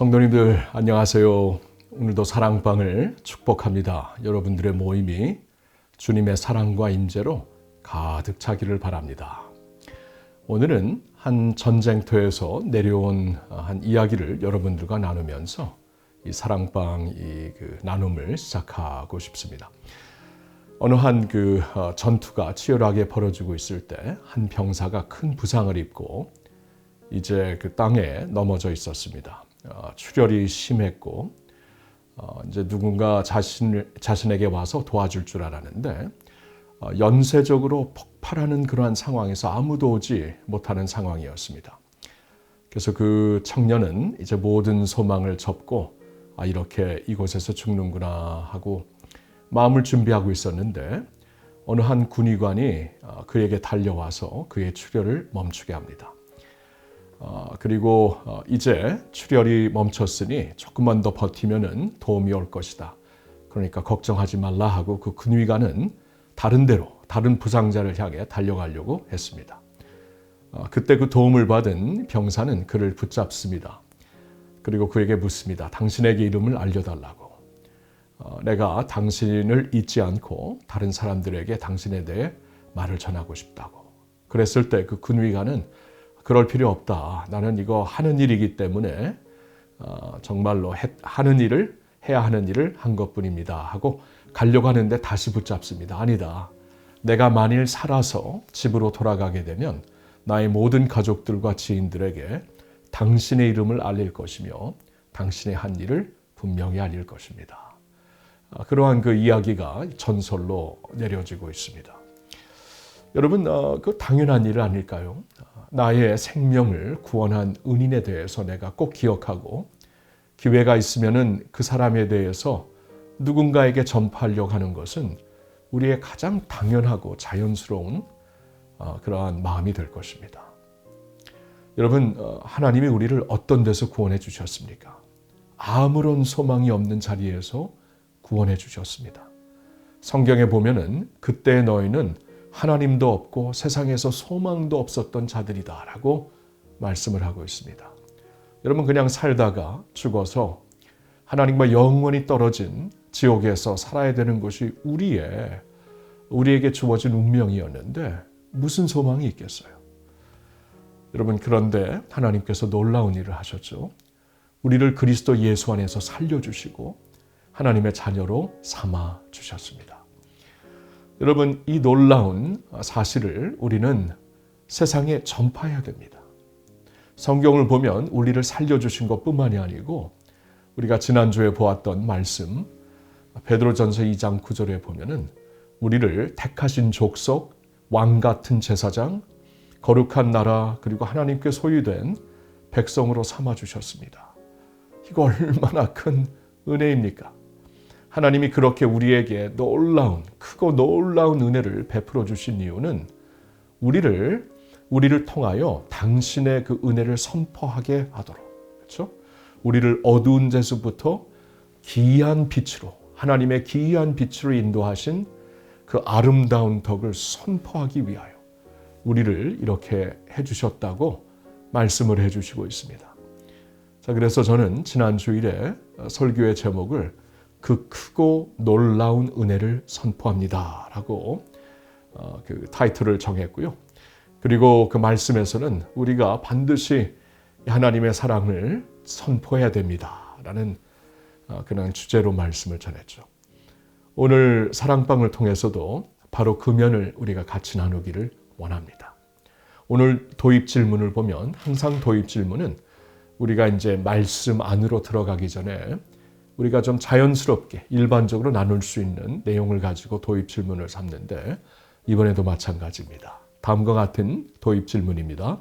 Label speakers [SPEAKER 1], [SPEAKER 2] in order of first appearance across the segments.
[SPEAKER 1] 성도님들 안녕하세요. 오늘도 사랑방을 축복합니다. 여러분들의 모임이 주님의 사랑과 임재로 가득 차기를 바랍니다. 오늘은 한 전쟁터에서 내려온 한 이야기를 여러분들과 나누면서 이 사랑방 이 그 나눔을 시작하고 싶습니다. 어느 한 그 전투가 치열하게 벌어지고 있을 때 한 병사가 큰 부상을 입고 이제 그 땅에 넘어져 있었습니다. 어, 출혈이 심했고 어, 이제 누군가 자신 자신에게 와서 도와줄 줄 알았는데 어, 연쇄적으로 폭발하는 그러한 상황에서 아무도 오지 못하는 상황이었습니다. 그래서 그 청년은 이제 모든 소망을 접고 아 이렇게 이곳에서 죽는구나 하고 마음을 준비하고 있었는데 어느 한 군의관이 어, 그에게 달려와서 그의 출혈을 멈추게 합니다. 어, 그리고 어, 이제 출혈이 멈췄으니 조금만 더 버티면은 도움이 올 것이다. 그러니까 걱정하지 말라 하고 그 근위관은 다른 데로 다른 부상자를 향해 달려가려고 했습니다. 어, 그때 그 도움을 받은 병사는 그를 붙잡습니다. 그리고 그에게 묻습니다. 당신에게 이름을 알려달라고. 내가 당신을 잊지 않고 다른 사람들에게 당신에 대해 말을 전하고 싶다고. 그랬을 때 그 근위관은 그럴 필요 없다. 나는 이거 하는 일이기 때문에 어, 정말로 해, 하는 일을 해야 하는 일을 한 것뿐입니다. 하고 가려고 하는데 다시 붙잡습니다. 아니다. 내가 만일 살아서 집으로 돌아가게 되면 나의 모든 가족들과 지인들에게 당신의 이름을 알릴 것이며 당신의 한 일을 분명히 알릴 것입니다. 어, 그러한 그 이야기가 전설로 내려지고 있습니다. 여러분, 어, 그 당연한 일 아닐까요? 나의 생명을 구원한 은인에 대해서 내가 꼭 기억하고 기회가 있으면은 그 사람에 대해서 누군가에게 전파하려고 하는 것은 우리의 가장 당연하고 자연스러운 어, 그러한 마음이 될 것입니다. 여러분, 어, 하나님이 우리를 어떤 데서 구원해 주셨습니까? 아무런 소망이 없는 자리에서 구원해 주셨습니다. 성경에 보면은 그때 너희는 하나님도 없고 세상에서 소망도 없었던 자들이다라고 말씀을 하고 있습니다. 여러분 그냥 살다가 죽어서 하나님과 영원히 떨어진 지옥에서 살아야 되는 것이 우리의 우리에게 주어진 운명이었는데 무슨 소망이 있겠어요? 여러분 그런데 하나님께서 놀라운 일을 하셨죠. 우리를 그리스도 예수 안에서 살려 주시고 하나님의 자녀로 삼아 주셨습니다. 여러분, 이 놀라운 사실을 우리는 세상에 전파해야 됩니다. 성경을 보면 우리를 살려주신 것 뿐만이 아니고 우리가 지난주에 보았던 말씀 베드로전서 2장 9절에 보면은 우리를 택하신 족속, 왕 같은 제사장, 거룩한 나라 그리고 하나님께 소유된 백성으로 삼아 주셨습니다. 이거 얼마나 큰 은혜입니까? 하나님이 그렇게 우리에게 놀라운 크고 놀라운 은혜를 베풀어 주신 이유는 우리를 우리를 통하여 당신의 그 은혜를 선포하게 하도록 그렇죠? 우리를 어두운 데서부터 기이한 빛으로 하나님의 기이한 빛으로 인도하신 그 아름다운 덕을 선포하기 위하여 우리를 이렇게 해 주셨다고 말씀을 해 주시고 있습니다. 자, 그래서 저는 지난 주일에 설교의 제목을 그 크고 놀라운 은혜를 선포합니다 라고 어, 그 타이틀을 정했고요. 그리고 그 말씀에서는 우리가 반드시 하나님의 사랑을 선포해야 됩니다 라는 어, 그런 주제로 말씀을 전했죠. 오늘 사랑방을 통해서도 바로 그 면을 우리가 같이 나누기를 원합니다. 오늘 도입 질문을 보면 항상 도입 질문은 우리가 이제 말씀 안으로 들어가기 전에 우리가 좀 자연스럽게 일반적으로 나눌 수 있는 내용을 가지고 도입 질문을 삼는데 이번에도 마찬가지입니다. 다음과 같은 도입 질문입니다.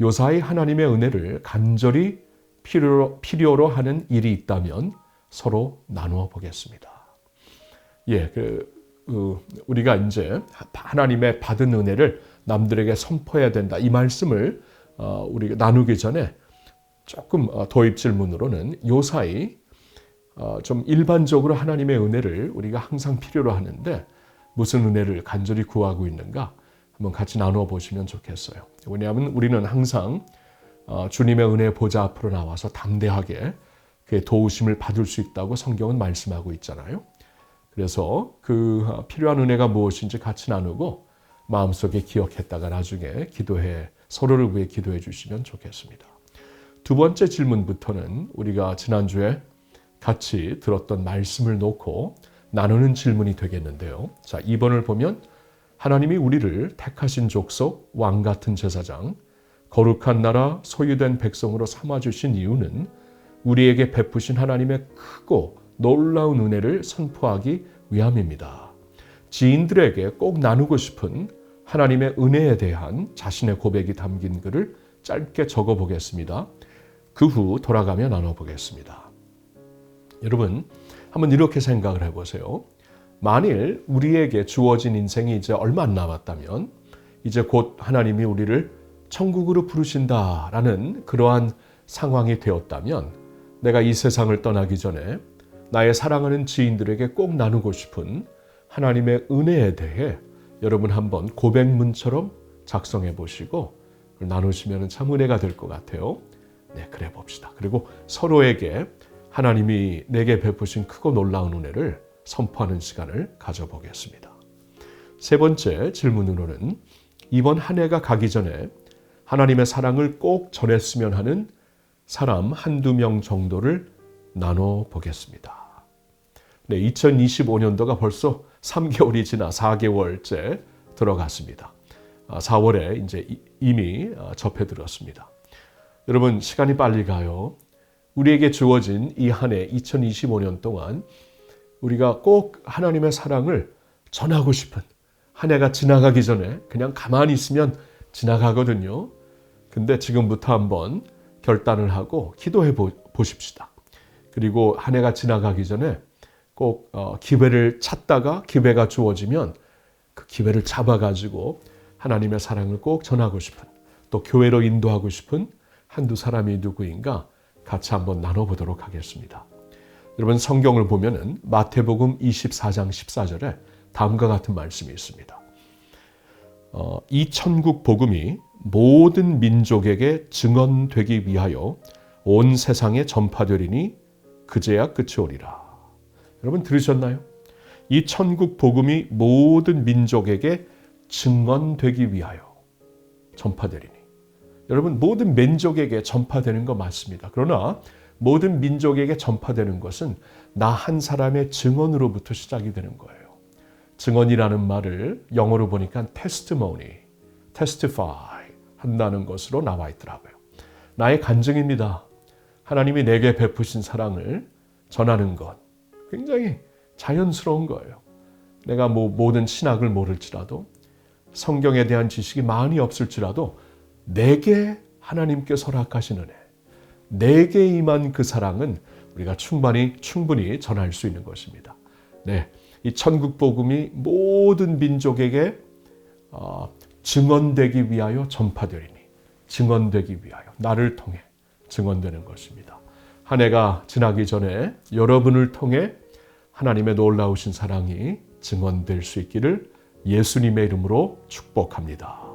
[SPEAKER 1] 요사이 하나님의 은혜를 간절히 필요로, 필요로 하는 일이 있다면 서로 나누어 보겠습니다. 예, 그, 그, 우리가 이제 하나님의 받은 은혜를 남들에게 선포해야 된다. 이 말씀을 어, 우리가 나누기 전에 조금 어, 도입 질문으로는 요사이 어, 좀 일반적으로 하나님의 은혜를 우리가 항상 필요로 하는데 무슨 은혜를 간절히 구하고 있는가 한번 같이 나누어 보시면 좋겠어요. 왜냐하면 우리는 항상 어, 주님의 은혜 보좌 앞으로 나와서 담대하게 그의 도우심을 받을 수 있다고 성경은 말씀하고 있잖아요. 그래서 그 필요한 은혜가 무엇인지 같이 나누고 마음속에 기억했다가 나중에 기도해 서로를 위해 기도해 주시면 좋겠습니다. 두 번째 질문부터는 우리가 지난주에 같이 들었던 말씀을 놓고 나누는 질문이 되겠는데요. 자, 2번을 보면 하나님이 우리를 택하신 족속, 왕 같은 제사장, 거룩한 나라, 소유된 백성으로 삼아 주신 이유는 우리에게 베푸신 하나님의 크고 놀라운 은혜를 선포하기 위함입니다. 지인들에게 꼭 나누고 싶은 하나님의 은혜에 대한 자신의 고백이 담긴 글을 짧게 적어 보겠습니다. 그 후 돌아가며 나눠 보겠습니다. 여러분, 한번 이렇게 생각을 해보세요. 만일 우리에게 주어진 인생이 이제 얼마 안 남았다면, 이제 곧 하나님이 우리를 천국으로 부르신다라는 그러한 상황이 되었다면, 내가 이 세상을 떠나기 전에 나의 사랑하는 지인들에게 꼭 나누고 싶은 하나님의 은혜에 대해 여러분 한번 고백문처럼 작성해 보시고 나누시면 참 은혜가 될 것 같아요. 네, 그래 봅시다. 그리고 서로에게 하나님이 내게 베푸신 크고 놀라운 은혜를 선포하는 시간을 가져보겠습니다. 세 번째 질문으로는 이번 한 해가 가기 전에 하나님의 사랑을 꼭 전했으면 하는 사람 한두 명 정도를 나눠 보겠습니다. 네, 2025년도가 벌써 3개월이 지나 4개월째 들어갔습니다. 4월에 이제 이미 접해 들었습니다. 여러분, 시간이 빨리 가요. 우리에게 주어진 이 한 해 2025년 동안 우리가 꼭 하나님의 사랑을 전하고 싶은 한 해가 지나가기 전에 그냥 가만히 있으면 지나가거든요. 근데 지금부터 한번 결단을 하고 기도해 보십시다. 그리고 한 해가 지나가기 전에 꼭 어, 기회를 찾다가 기회가 주어지면 그 기회를 잡아가지고 하나님의 사랑을 꼭 전하고 싶은 또 교회로 인도하고 싶은 한두 사람이 누구인가 같이 한번 나눠보도록 하겠습니다. 여러분 성경을 보면은 마태복음 24장 14절에 다음과 같은 말씀이 있습니다. 어, 이 천국 복음이 모든 민족에게 증언되기 위하여 온 세상에 전파되리니 그제야 끝이 오리라. 여러분 들으셨나요? 이 천국 복음이 모든 민족에게 증언되기 위하여 전파되리니. 여러분 모든 민족에게 전파되는 거 맞습니다. 그러나 모든 민족에게 전파되는 것은 나 한 사람의 증언으로부터 시작이 되는 거예요. 증언이라는 말을 영어로 보니까 testimony, testify 한다는 것으로 나와 있더라고요. 나의 간증입니다. 하나님이 내게 베푸신 사랑을 전하는 것. 굉장히 자연스러운 거예요. 내가 뭐 모든 신학을 모를지라도 성경에 대한 지식이 많이 없을지라도 내게 하나님께 설악하신 은혜, 내게 임한 그 사랑은 우리가 충분히 충분히 전할 수 있는 것입니다. 네, 이 천국 복음이 모든 민족에게 어, 증언되기 위하여 전파되리니 증언되기 위하여 나를 통해 증언되는 것입니다. 한 해가 지나기 전에 여러분을 통해 하나님의 놀라우신 사랑이 증언될 수 있기를 예수님의 이름으로 축복합니다.